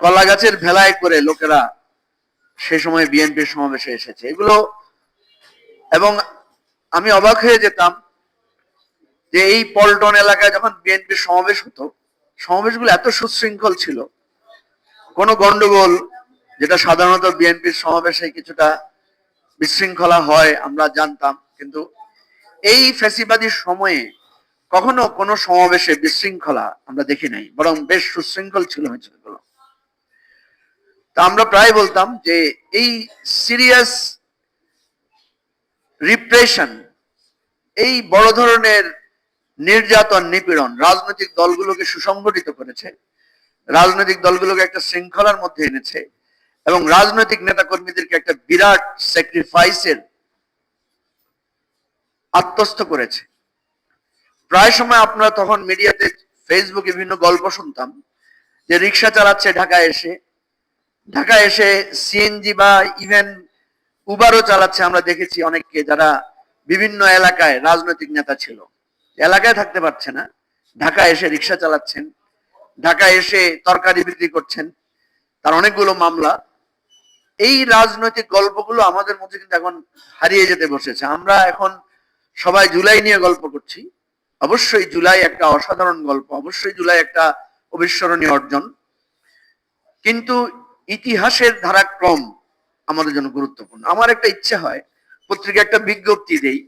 কলা গাছের ভেলায় করে লোকেরা সে সময় বিএনপির সমাবেশে এসেছে। এগুলো এবং আমি অবাক হয়ে যেতাম যে এই পল্টন এলাকায় যখন বিএনপির সমাবেশ হতো, সমাবেশগুলো এত সুশৃঙ্খল ছিল। কোনো গন্ডগোল যেটা সাধারণত বিএনপির সমাবেশে কিছুটা বিশৃঙ্খলা হয়, আমরা জানতাম। কিন্তু এই ফ্যাসিবাদী সময়ে কখনো কোনো সমাবেশে বিশৃঙ্খলা আমরা দেখি নাই, বরং বেশ সুশৃঙ্খল ছিল মিছিলগুলো আমরা প্রায় বলতাম যে এই সিরিয়াস রিপ্রেশন এই বড় ধরনের নির্যাতন, নিপীড়ন রাজনৈতিক দলগুলোকে সুসংগঠিত করেছে। রাজনৈতিক দলগুলোকে একটা শৃঙ্খলার মধ্যে এনেছে এবং রাজনৈতিক নেতাকর্মীদেরকে একটা বিরাট স্যাক্রিফাইসের আত্মস্থ করেছে। প্রায় সময় আপনারা তখন মিডিয়াতে ফেসবুকে বিভিন্ন গল্প শুনতাম যে রিক্সা চালাচ্ছে ঢাকায় এসে ঢাকায় এসে সিএনজি বা ইভেন উবারও চালাচ্ছে, আমরা দেখেছি অনেককে যারা বিভিন্ন এলাকায় রাজনৈতিক নেতা ছিল। এলাকায় থাকতে পারছে না। ঢাকায় এসে রিক্সা চালাচ্ছেন। ঢাকায় এসে তরকারি বিক্রি করছেন। তার অনেকগুলো মামলা। এই রাজনৈতিক গল্পগুলো আমাদের মধ্যে কিন্তু এখন হারিয়ে যেতে বসেছে। আমরা এখন সবাই জুলাই নিয়ে গল্প করছি। অবশ্যই জুলাই একটা অসাধারণ গল্প। অবশ্যই জুলাই একটা অবিস্মরণীয় অর্জন। কিন্তু ইতিহাসের ধারাক্রম আমাদের জন্য গুরুত্বপূর্ণ। আমার একটা ইচ্ছে হয় পত্রিকা একটা বিজ্ঞপ্তি দেই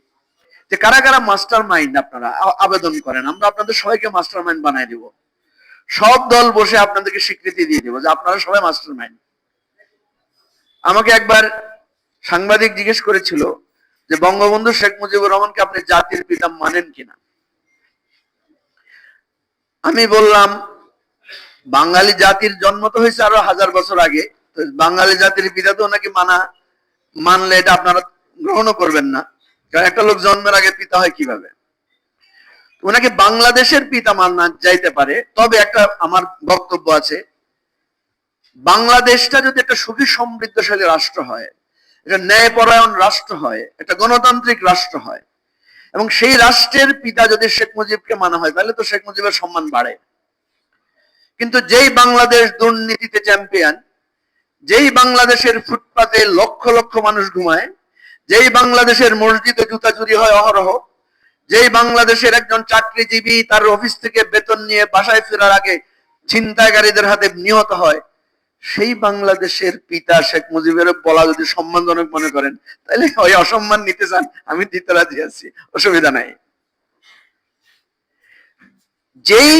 যে কারা কারা মাস্টার মাইন্ড আপনারা আবেদন করেন, আমরা আপনাদের সবাইকে মাস্টার মাইন্ড বানাই দিব। সব দল বসে আপনাদেরকে স্বীকৃতি দিয়ে দেবো যে আপনারা সবাই মাস্টার মাইন্ড আমাকে একবার সাংবাদিক জিজ্ঞেস করেছিল যে বঙ্গবন্ধু শেখ মুজিবুর রহমানকে আপনি জাতির পিতা মানেন কিনা? আমি বললাম বাঙালি জাতির জন্ম তো হয়েছে আরও হাজার বছর আগে। বাঙালি জাতির পিতা তো ওনাকে মানা, মানলে এটা আপনারা গ্রহণও করবেন না। কারণ একটা লোক জন্মের আগে পিতা হয় কীভাবে? ওনাকে বাংলাদেশের পিতা মানা যাইতে পারে। তবে একটা আমার বক্তব্য আছে, বাংলাদেশটা যদি একটা সুখী সমৃদ্ধশালী রাষ্ট্র হয় এটা ন্যায়পরায়ণ রাষ্ট্র হয়, একটা গণতান্ত্রিক রাষ্ট্র হয়, এবং সেই রাষ্ট্রের পিতা যদি শেখ মুজিবকে মানা হয়, তাহলে তো শেখ মুজিবের সম্মান বাড়ে। কিন্তু যেই বাংলাদেশ দুর্নীতিতে চ্যাম্পিয়ন যেই বাংলাদেশের ফুটপাতে লক্ষ লক্ষ মানুষ ঘুমায়, যেই বাংলাদেশের মসজিদে জুতা চুরি হয় অহরহ, যেই বাংলাদেশের একজন চাকরিজীবী তার অফিস থেকে বেতন নিয়ে বাসায় ফেরার আগে ছিনতাইকারীদের হাতে নিহত হয়, সেই বাংলাদেশের পিতা শেখ মুজিবের বলা যদি সম্মানজনক মনে করেন, তাহলে ওই অসম্মান নিতে চান, আমি দিতে রাজি আছি, অসুবিধা নাই। যেই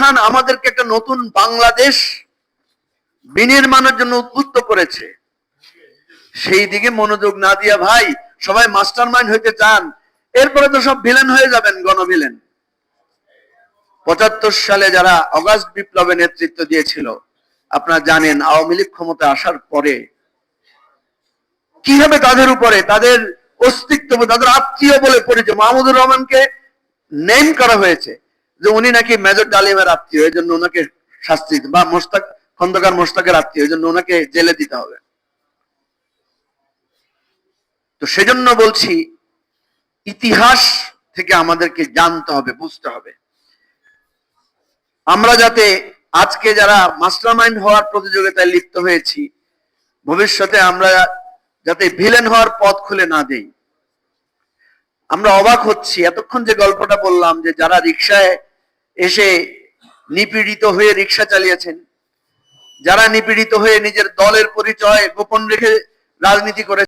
অভ্যুত্থান আমাদেরকে একটা নতুন বাংলাদেশ বিনির্মাণের জন্য উদ্বুদ্ধ করেছে। সেই দিকে মনোযোগ না দিয়া ভাই, সবাই মাস্টার মাইন্ড হইতে চান, এরপরে তো সব ভিলেন হয়ে যাবেন, গণভিলেন। পঁচাত্তর সালে যারা অগাস্ট বিপ্লবে নেতৃত্ব দিয়েছিল, আপনারা জানেন আওয়ামী লীগ ক্ষমতা আসার পরে কীভাবে তাদের উপরে তাদের অস্তিত্ব, তাদের আত্মীয় বলে পরিচয় মাহমুদুর রহমানকে নেম করা হয়েছে। যে উনি নাকি মেজর ডালিমের আত্মীয়, এই জন্য ওনাকে শাস্তি বা মোস্তাক খন্দকার মোস্তাকের আত্মীয়, এই জন্য ওনাকে জেলে দিতে হবে। তো সেজন্য বলছি, ইতিহাস থেকে আমাদেরকে জানতে হবে, বুঝতে হবে। আমরা যাতে আজকে যারা মাস্টার মাইন্ড হওয়ার প্রতিযোগিতায় লিপ্ত হয়েছি, ভবিষ্যতে আমরা যাতে ভিলেন হওয়ার পথ খুলে না দেই। আমরা অবাক হচ্ছি, এতক্ষণ যে গল্পটা বললাম যে যারা রিক্সায় এসে নিপীড়িত হয়ে রিক্সা চালিয়েছেন। যারা নিপীড়িত হয়ে নিজের দলের পরিচয় গোপন রেখে রাজনীতি করে